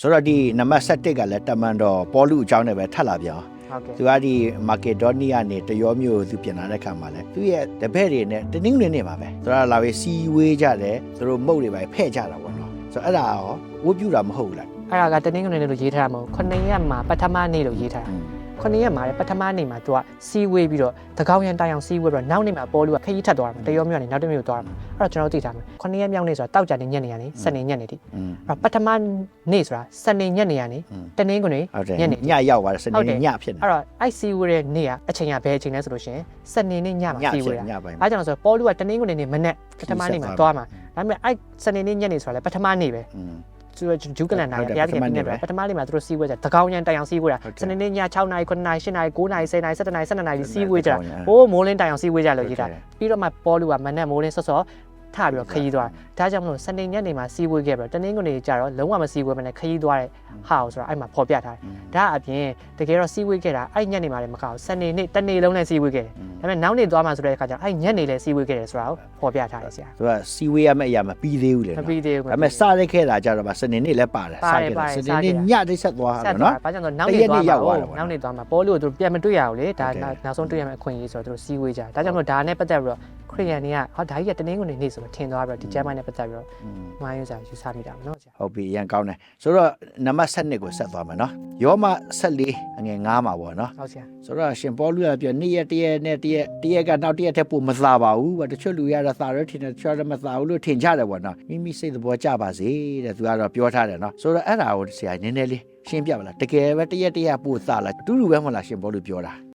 ဆိုတော့ဒီနံပါတ်7ကလည်းတမန်တော်ပေါ်လူအကြောင်းနဲ့ပဲထပ်လာပြန်အောင်ဟုတ်ကဲ့သူကဒီမာကေဒေါနီးယားနဲ့တရောမျိုးကိုသူပြန်လာတဲ့ခါမှာလဲသူရဲ့တပည့်တွေနဲ့တနင်္ဂနွေနေ့မှာပဲသူကလာပြီးစီဝေးကြတယ်သူတို့မုတ်တွေပဲဖဲ့ကြတာပေါ့နော်ဆိုတော့အဲ့ဒါရောဝတ်ပြူတာမဟုတ်ဘူးလားအဲ့ဒါကတနင်္ဂနွေနေ့လို့ရေးထားမှာမဟုတ်ခုနှစ်ရက်မှာပထမနေ့လို့ရေးထားတာခုနှစ်ရက်မှာလည်းပထမနေ့မှာသူကစီးဝေးပြီးတော့တကောင်းရန်တိုင်အောင်စီးဝေးပြီးတော့နောက်နေ့မှာပေါ်လူကခရီးထပ်သွားတာတရောမြို့ကနေနောက်တစ်မြို့သွားတာ အဲ့တော့ကျွန်တော်သိထားမယ်ခုနှစ်ရက်မြောက်နေ့ဆိုတာတောက်ကြနေညက်နေရနေစနေညက်နေတိအဲ့တော့ပထမနေ့ဆိုတာစနေညက်နေရနေတနင်္ဂနွေညက်နေညရောက်သွားတယ်စနေနေ့ညဖြစ်နေအဲ့တော့ ICU ရဲ့နေ့ကအချိန်ကဘယ်အချိန်လဲဆိုလို့ရှင်စနေနေ့ညမှာစီဝေးတာအဲ့ကြောင့်ဆိုပေါ်လူကတနင်္ဂနွေနေ့မနေ့ပထမနေ့မှာသွားမှာဒါပေမဲ့အဲ့စနေနေ့ညက်နေဆိုတာလည်းပထမနေ့ပဲသူကဂျူးကလန်တိုင်းဘုရားသခင်ပြည့်တယ်ပထမလေးမှာသူတို့စီးဝဲကြတကောင်ရန်တိုင်အောင်စီးဝဲတာစနေနေ့ည6နာရီ9နာရီ10နာရီ9နာရီ10နာရီ17နာရီ17နာရီစီးဝဲကြဟိုးမိုးလင်းတိုင်အောင်စီးဝဲကြလို့ရေးတာပြီးတော့မှပေါ်လူကမနက်မိုးလင်းစောစော ထပြီးတော့ခရီးသွားဒါကြောင့်မလို့စနေညနေမှာစီးဝဲခဲ့ပြီးတော့တနင်္ဂနွေကျတော့လုံးဝမစီးဝဲမနဲ့ခရီးသွားတဲ့ဟာကိုဆိုတော့အဲ့မှာဖော်ပြထားတယ်ဒါအပြင်တကယ်တော့စီးဝဲခဲ့တာအဲ့ညနေမှာလည်းမကောက်စနေနေ့တနေ့လုံးလည်းစီးဝဲခဲ့တယ်ဒါပေမဲ့နောက်နေ့သွားမှဆိုတဲ့အခါကျတော့အဲ့ညနေလည်းစီးဝဲခဲ့တယ်ဆိုတာကိုဖော်ပြထားတယ်ဆရာသူကစီဝေးရမယ့်အရာမပြီးသေးဘူးလေမနော်ပြီးသေးဘူးဒါပေမဲ့စရက်ခဲ့တာကြတော့ဗာစနေနေ့လည်းပါတယ်ပါတယ်ခဲ့ပါတယ်စစနေခဲ့နေ့တာညတိတ်ဆက်သွားဆက်တယ်သွားနော်ဘာကြောင့်လဲနောက်နေ့သွားမှာရောက်သွားတာပေါ့နောက်နေ့သွားမှာပေါ်လို့သူပြန်မတွေ့ရဘူးလေဒါဟုတ်တယ်နောက်ဆုံးတွေ့ရမယ့်အခွင့်အရေးဆိုတော့သူတို့စီးဝေးကြဒါကြောင့်မလို့ဒါနဲ့ပတ်သက်ပြီးတော့ ခရီးယန်တွေကဟောဒါကြီးကတနင်္ဂနွေနေ့ဆိုတော့ထင်သွားပြီးတော့ဒီကျမ်းပိုင်းနဲ့ပတ်သက်ပြီးတော့อืมမှားယွင်းစာယူဆမိတာပေါ့နော်ဆရာဟုတ်ပြီအရင်ကောင်းတယ်ဆိုတော့နံပါတ်7ကိုဆက်သွားမယ်နော်ယောမ14အငယ်9မှာပေါ့နော်ဟုတ်ဆရာဆိုတော့ရှင်ပေါလုကပြောနေ့ရက်တရက်နဲ့တရက်တရက်ကနောက်တရက်ထက်ပိုမသာပါဘူးဗာတချို့လူရတာသာရထင်တယ်တချို့လည်းမသာဘူးလို့ထင်ကြတယ်ပေါ့နော်မိမိစိတ်သဘောကျပါစေတဲ့သူကတော့ပြောထားတယ်နော်ဆိုတော့အဲ့ဒါကိုဆရာနည်းနည်းလေးရှင်းပြပါလားတကယ်ပဲတရက်တရက်ပိုသာလားအတူတူပဲမဟုတ်လားရှင်ပေါလုပြောတာ